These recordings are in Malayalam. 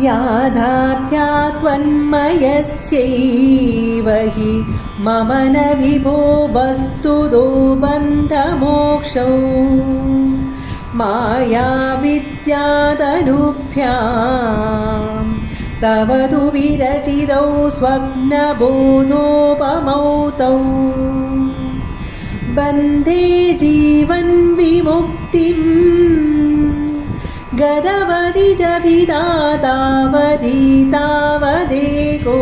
याथार्थ्या त्वन्मयस्यैव हि मम न विभो वस्तुतो बन्धमोक्षौ। मायाविद्यादनुभ्यां तव तु विरचितौ स्वप्नबोधोपमौ तौ बन्धे जीवन् गदवति जिदा तावदी तावदेको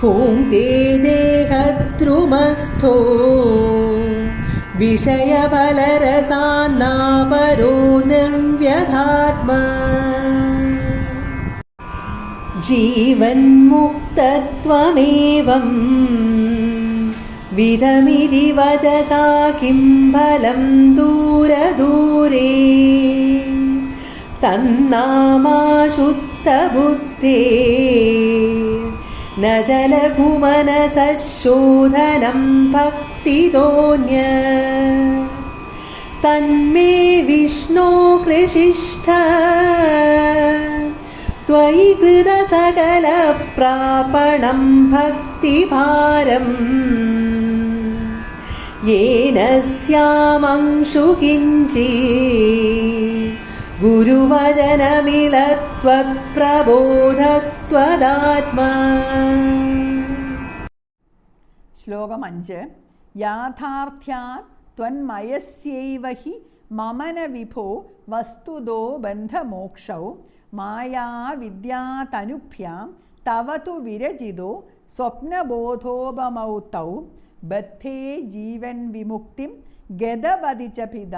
पुङ्क्तेनेकतृमस्थो देहद्रुमस्थो। परो निर्व्यधात्मा। जीवन्मुक्तत्वमेवम् विधमिति वचसा किं फलं दूरदूरे तन्नामाशुद्धबुद्धे न जलघुमनसः शोधनं भक्तितोऽन्य तन्मे विष्णो कृषिष्ठ त्वयि कृतसकलप्रापणं भक्तिभारम् येन स्यामंशु किञ्चि गुरुवचनमिलत्वत्प्रबोधत्वदात्मा ശ്ലോകം അഞ്ച് യാഥാർത്ഥ്യാത് ത്വന്മയസ്യൈവ ഹി മമന വിഭോ വസ്തുതോ ബന്ധമോക്ഷൗ മായാവിദ്യാതനുഭ്യാം തവ തു വിരചിതോ സ്വപ്നബോധോപമൗ തൗ ബദ്ധേ ജീവൻ വിമുക്തിം ഗതവതിച്ച പിത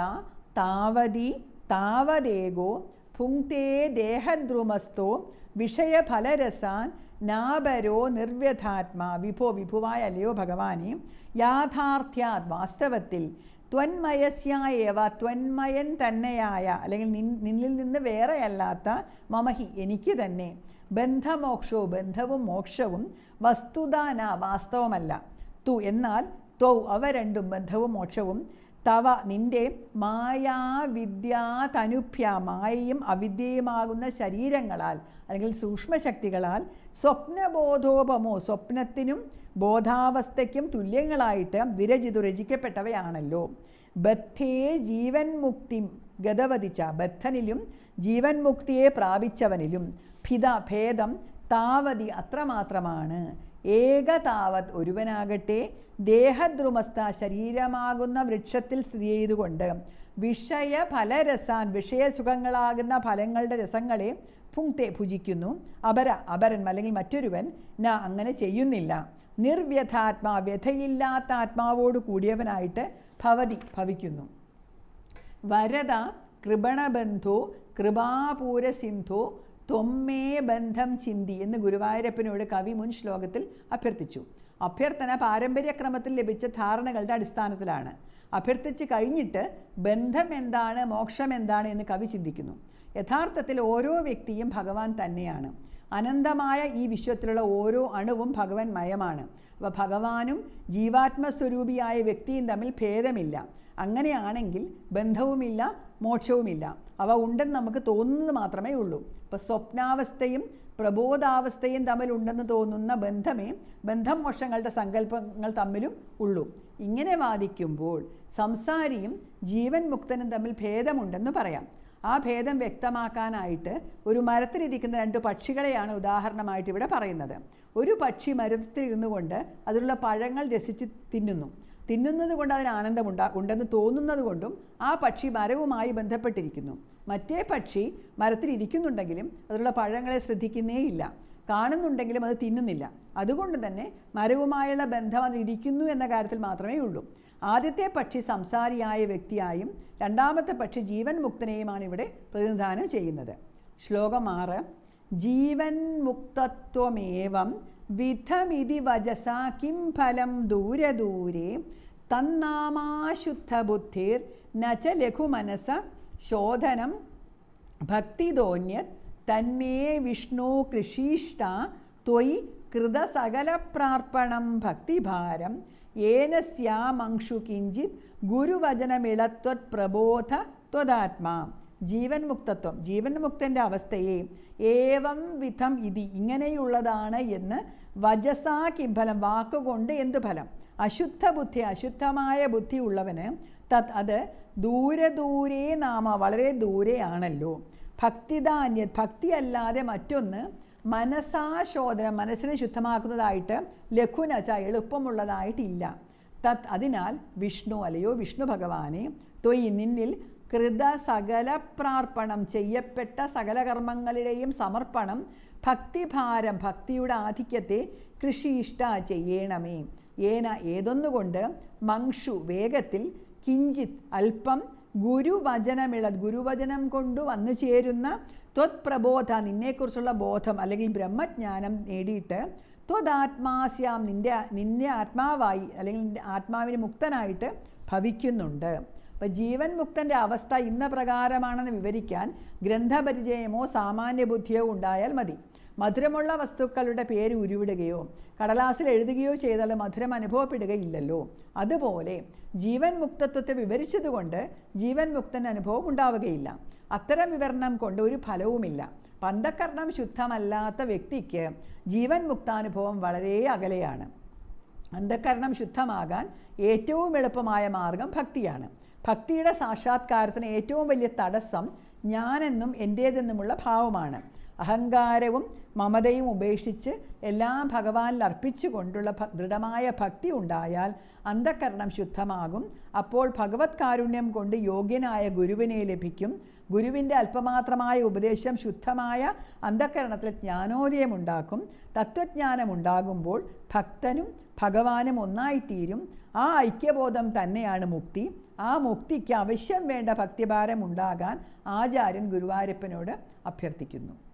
താവതി താവതേകോ ഭുങ്ക്തേ ദേഹദ്രുമസ്തോ വിഷയഫലരസാൻ നാപരോ നിർവ്യഥാത്മാ. വിഭോ വിഭുവായ അല്ലയോ ഭഗവാനെ. യാഥാർത്ഥ്യാത് വാസ്തവത്തിൽ ത്വന്മയസ്യായവ ത്വന്മയൻ തന്നെയായ അല്ലെങ്കിൽ നിന്നിൽ നിന്ന് വേറെയല്ലാത്ത മമഹി എനിക്ക് തന്നെ. ബന്ധമോക്ഷവും ബന്ധവും മോക്ഷവും വസ്തുതാന വാസ്തവമല്ല. തു എന്നാൽ ത്വൗ അവ രണ്ടും ബന്ധവും മോക്ഷവും. തവ നിന്റെ മായാവിദ്യാതനുഭ്യ മായയും അവിദ്യയുമാകുന്ന ശരീരങ്ങളാൽ അല്ലെങ്കിൽ സൂക്ഷ്മശക്തികളാൽ സ്വപ്നബോധോപമോ സ്വപ്നത്തിനും ബോധാവസ്ഥയ്ക്കും തുല്യങ്ങളായിട്ട് വിരചിതു രചിക്കപ്പെട്ടവയാണല്ലോ. ബദ്ധേ ജീവൻ മുക്തി ഗതവതിച്ച ബദ്ധനിലും ജീവൻ മുക്തിയെ പ്രാപിച്ചവനിലും. ഭിത ഭേദം താവതി അത്രമാത്രമാണ്. ഏകതാവത് ഒരുവനാകട്ടെ ദേഹദ്രുമസ്ഥ ശരീരമാകുന്ന വൃക്ഷത്തിൽ സ്ഥിതി ചെയ്തുകൊണ്ട് വിഷയ ഫലരസാൻ വിഷയസുഖങ്ങളാകുന്ന ഫലങ്ങളുടെ രസങ്ങളെ പുങ്ക്തെ ഭുജിക്കുന്നു. അപര അപരൻ അല്ലെങ്കിൽ മറ്റൊരുവൻ ന അങ്ങനെ ചെയ്യുന്നില്ല. നിർവ്യഥാത്മാ വ്യഥയില്ലാത്ത ആത്മാവോട് കൂടിയവനായിട്ട് ഭവതി ഭവിക്കുന്നു. വരത കൃപണബന്ധോ കൃപാപൂരസിന്ധോ ത്വമ്മേ ബന്ധം ചിന്തി എന്ന് ഗുരുവായൂരപ്പനോട് കവി മുൻ ശ്ലോകത്തിൽ അഭ്യർത്ഥിച്ചു. അഭ്യർത്ഥന പാരമ്പര്യക്രമത്തിൽ ലഭിച്ച ധാരണകളുടെ അടിസ്ഥാനത്തിലാണ്. അഭ്യർത്ഥിച്ച് കഴിഞ്ഞിട്ട് ബന്ധം എന്താണ് മോക്ഷം എന്താണ് എന്ന് കവി ചിന്തിക്കുന്നു. യഥാർത്ഥത്തിൽ ഓരോ വ്യക്തിയും ഭഗവാൻ തന്നെയാണ്. അനന്തമായ ഈ വിശ്വത്തിലുള്ള ഓരോ അണുവും ഭഗവൻ മയമാണ്. അപ്പോൾ ഭഗവാനും ജീവാത്മസ്വരൂപിയായ വ്യക്തിയും തമ്മിൽ ഭേദമില്ല. അങ്ങനെയാണെങ്കിൽ ബന്ധവുമില്ല മോക്ഷവുമില്ല. അവ ഉണ്ടെന്ന് നമുക്ക് തോന്നുന്നത് മാത്രമേ ഉള്ളൂ. ഇപ്പോൾ സ്വപ്നാവസ്ഥയും പ്രബോധാവസ്ഥയും തമ്മിൽ ഉണ്ടെന്ന് തോന്നുന്ന ബന്ധമേ ബന്ധമോക്ഷങ്ങളുടെ സങ്കല്പങ്ങൾ തമ്മിലും ഉള്ളൂ. ഇങ്ങനെ വാദിക്കുമ്പോൾ സംസാരിയും ജീവൻ മുക്തനും തമ്മിൽ ഭേദമുണ്ടെന്ന് പറയാം. ആ ഭേദം വ്യക്തമാക്കാനായിട്ട് ഒരു മരത്തിലിരിക്കുന്ന രണ്ട് പക്ഷികളെയാണ് ഉദാഹരണമായിട്ട് ഇവിടെ പറയുന്നത്. ഒരു പക്ഷി മരത്തിലിരുന്നു കൊണ്ട് അതിലുള്ള പഴങ്ങൾ രസിച്ച് തിന്നുന്നു. തിന്നുന്നത് കൊണ്ട് അതിന് ആനന്ദമുണ്ടാ ഉണ്ടെന്ന് തോന്നുന്നത് കൊണ്ടും ആ പക്ഷി മരവുമായി ബന്ധപ്പെട്ടിരിക്കുന്നു. മറ്റേ പക്ഷി മരത്തിലിരിക്കുന്നുണ്ടെങ്കിലും അതിലുള്ള പഴങ്ങളെ ശ്രദ്ധിക്കുന്നേയില്ല കാണുന്നുണ്ടെങ്കിലും അത് തിന്നുന്നില്ല. അതുകൊണ്ട് തന്നെ മരവുമായുള്ള ബന്ധം അത് ഇരിക്കുന്നു എന്ന കാര്യത്തിൽ മാത്രമേ ഉള്ളൂ. ആദ്യത്തെ പക്ഷി സംസാരിയായ വ്യക്തിയായും രണ്ടാമത്തെ പക്ഷി ജീവൻ മുക്തനെയുമാണ് ഇവിടെ പ്രതിനിധാനം ചെയ്യുന്നത്. ശ്ലോകം ആറ് ജീവൻ മുക്തത്വമേവം വിധമിതി വജസ കിം ഫലം ദൂരെ ദൂരെ തന്നാമാശുദ്ധബുദ്ധിർ നച ലഘുമനസ ശോധനം ഭക്തിതോന്യത് തന്മേ വിഷ്ണു കൃഷീഷ്ട ത്വയി കൃതസകലപ്രാർപ്പണം ഭക്തിഭാരം ഏന സ്യാമംഷു കിഞ്ചിത് ഗുരുവചനമിളത്വത് പ്രബോധ ത്വദാത്മാ. ജീവൻ മുക്തത്വം ജീവൻ മുക്തന്റെ അവസ്ഥയെ ഏവം വിധം ഇതി ഇങ്ങനെയുള്ളതാണ് എന്ന് വജസാ കിംഫലം വാക്കുകൊണ്ട് എന്ത് ഫലം? അശുദ്ധ ബുദ്ധി അശുദ്ധമായ ബുദ്ധി ഉള്ളവന് തത് അത് ദൂരെ ദൂരെ നാമ വളരെ ദൂരെയാണല്ലോ. ഭക്തിദാന്യ ഭക്തി അല്ലാതെ മറ്റൊന്ന് മനസാശോധനം മനസ്സിനെ ശുദ്ധമാക്കുന്നതായിട്ട് ലഘുനച്ച എളുപ്പമുള്ളതായിട്ടില്ല. തത് അതിനാൽ വിഷ്ണു അല്ലയോ വിഷ്ണു ഭഗവാനെ തൊയ് നിന്നിൽ കൃത സകല പ്രാർപ്പണം ചെയ്യപ്പെട്ട സകല കർമ്മങ്ങളുടെയും സമർപ്പണം ഭക്തിഭാരം ഭക്തിയുടെ ആധിക്യത്തെ കൃഷിയിഷ്ട ചെയ്യണമേ. ഏന ഏതൊന്നുകൊണ്ട് മങ്ഷു വേഗത്തിൽ കിഞ്ചിത് അല്പം ഗുരുവചനമിള ഗുരുവചനം കൊണ്ട് വന്നു ചേരുന്ന ത്വത് പ്രബോധ നിന്നെക്കുറിച്ചുള്ള ബോധം അല്ലെങ്കിൽ ബ്രഹ്മജ്ഞാനം നേടിയിട്ട് ത്വതാത്മാസ്യാം നിന്റെ നിന്നെ ആത്മാവായി അല്ലെങ്കിൽ ആത്മാവിന് മുക്തനായിട്ട് ഭവിക്കുന്നുണ്ട്. അപ്പം ജീവൻ മുക്തന്റെ അവസ്ഥ ഇന്ന പ്രകാരമാണെന്ന് വിവരിക്കാൻ ഗ്രന്ഥപരിചയമോ സാമാന്യ ബുദ്ധിയോ ഉണ്ടായാൽ മതി. മധുരമുള്ള വസ്തുക്കളുടെ പേര് ഉരുവിടുകയോ കടലാസിൽ എഴുതുകയോ ചെയ്താൽ മധുരം അനുഭവപ്പെടുകയില്ലല്ലോ. അതുപോലെ ജീവൻ മുക്തത്വത്തെ വിവരിച്ചതുകൊണ്ട് ജീവൻ മുക്തൻ അനുഭവം ഉണ്ടാവുകയില്ല. അത്തരം വിവരണം കൊണ്ട് ഒരു ഫലവുമില്ല. പന്തക്കർണം ശുദ്ധമല്ലാത്ത വ്യക്തിക്ക് ജീവൻ മുക്താനുഭവം വളരെ അകലെയാണ്. അന്ധകരണം ശുദ്ധമാകാൻ ഏറ്റവും എളുപ്പമായ മാർഗം ഭക്തിയാണ്. ഭക്തിയുടെ സാക്ഷാത്കാരത്തിന് ഏറ്റവും വലിയ തടസ്സം ഞാനെന്നും എന്റേതെന്നുമുള്ള ഭാവമാണ്. അഹങ്കാരവും മമതയും ഉപേക്ഷിച്ച് എല്ലാം ഭഗവാനിൽ അർപ്പിച്ചുകൊണ്ടുള്ള ദൃഢമായ ഭക്തി ഉണ്ടായാൽ അന്ധകരണം ശുദ്ധമാകും. അപ്പോൾ ഭഗവത് കാരുണ്യം കൊണ്ട് യോഗ്യനായ ഗുരുവിനെ ലഭിക്കും. ഗുരുവിന്റെ അല്പമാത്രമായ ഉപദേശം ശുദ്ധമായ അന്ധകരണത്തിൽ ജ്ഞാനോദയമുണ്ടാക്കും. തത്വജ്ഞാനം ഉണ്ടാകുമ്പോൾ ഭക്തനും ഭഗവാനും ഒന്നായിത്തീരും. ആ ഐക്യബോധം തന്നെയാണ് മുക്തി. ആ മുക്തിക്ക് ആവശ്യം വേണ്ട ഭക്തിഭാരം ഉണ്ടാകാൻ ആചാര്യൻ ഗുരുവായൂരപ്പനോട് അഭ്യർത്ഥിക്കുന്നു.